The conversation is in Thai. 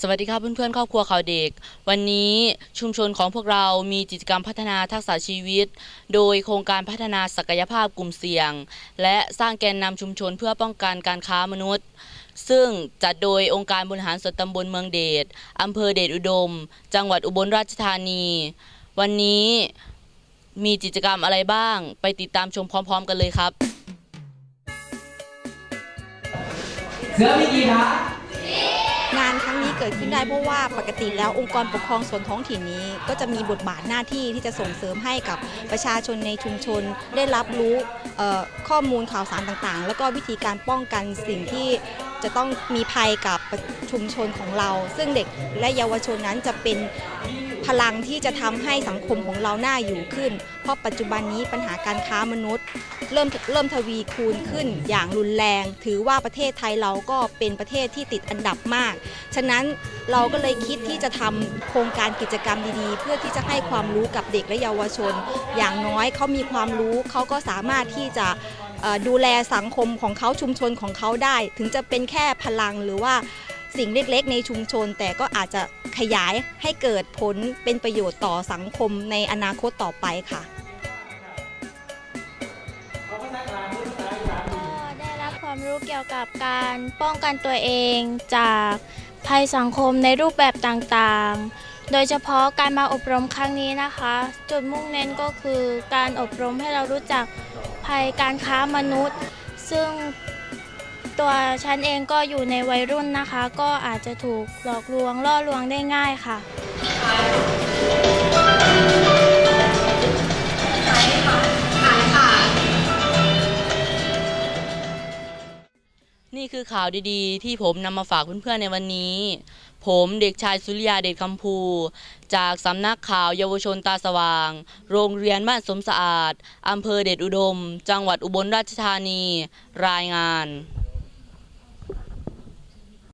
สวัสดีครับเพื่อนๆครอบครัวข่าวเด็ก วันนี้ชุมชนของพวกเรามีกิจกรรมพัฒนาทักษะชีวิต โดยโครงการพัฒนาศักยภาพกลุ่มเสี่ยง และสร้างแกนนำชุมชนเพื่อป้องกันการค้ามนุษย์ ซึ่งจัดโดยองค์การบริหารส่วนตำบลเมืองเดชอำเภอเดชอุดม จังหวัดอุบลราชธานี วันนี้มีกิจกรรมอะไรบ้าง ไปติดตามชมพร้อม ๆ กันเลยครับ เสือมีกี่ขาานครั้งนี้เกิดขึ้นได้เพราะว่าปกติแล้วองค์กรปกครองส่วนท้องถิ่นนี้ ก็จะมีบทบาทหน้าที่ที่จะส่งเสริมให้กับประชาชนในชุมชน ได้รับรู้ข้อมูลข่าวสารต่างๆ แล้วก็วิธีการป้องกันสิ่งที่จะต้องมีภัยกับชุมชนของเรา ซึ่งเด็กและเยาวชนนั้นจะเป็น พลังที่จะทำให้สังคมของเราหน่าอยู่ขึ้น เพราะปัจจุบันนี้ปัญหาการค้ามนุษย์ เริ่มเริ่มทวีคูณขึ้นอย่างรุนแรง ถือว่าประเทศไทยเราก็เป็นประเทศที่ติดอันดับมาก ฉะนั้นเราก็เลยคิดที่จะทำโครงการกิจกรรมดีๆ เพื่อที่จะให้ความรู้กับเด็กและเยาวชน อย่างน้อยเขามีความรู้เขาก็สามารถที่จะดูแลสังคมของเขาชุมชนของเขาได้ ถึงจะเป็นแค่พลังหรือว่าสิ่งเล็กๆ ในชุมชน แต่ก็อาจจะ ขยายให้เกิดผลเป็นประโยชน์ต่อสังคมในอนาคตต่อไปค่ะก็ได้รับความรู้เกี่ยวกับการป้องกันตัวเองจากภัยสังคมในรูปแบบต่างๆ โดยเฉพาะการมาอบรมครั้งนี้นะคะ จุดมุ่งเน้นก็คือการอบรมให้เรารู้จักภัยการค้ามนุษย์ ซึ่ง ตัวฉันเองก็อยู่ในวัยรุ่นนะคะ ก็อาจจะถูกหลอกลวงล่อลวงได้ง่ายค่ะ นี่คือข่าวดีๆ ที่ผมนำมาฝากเพื่อนๆในวันนี้ ผมเด็กชายสุริยาเดชคำภู จากสำนักข่าวเยาวชนตาสว่าง โรงเรียนบ้านสมสะอาดอำเภอเดชอุดม จังหวัดอุบลราชธานี รายงาน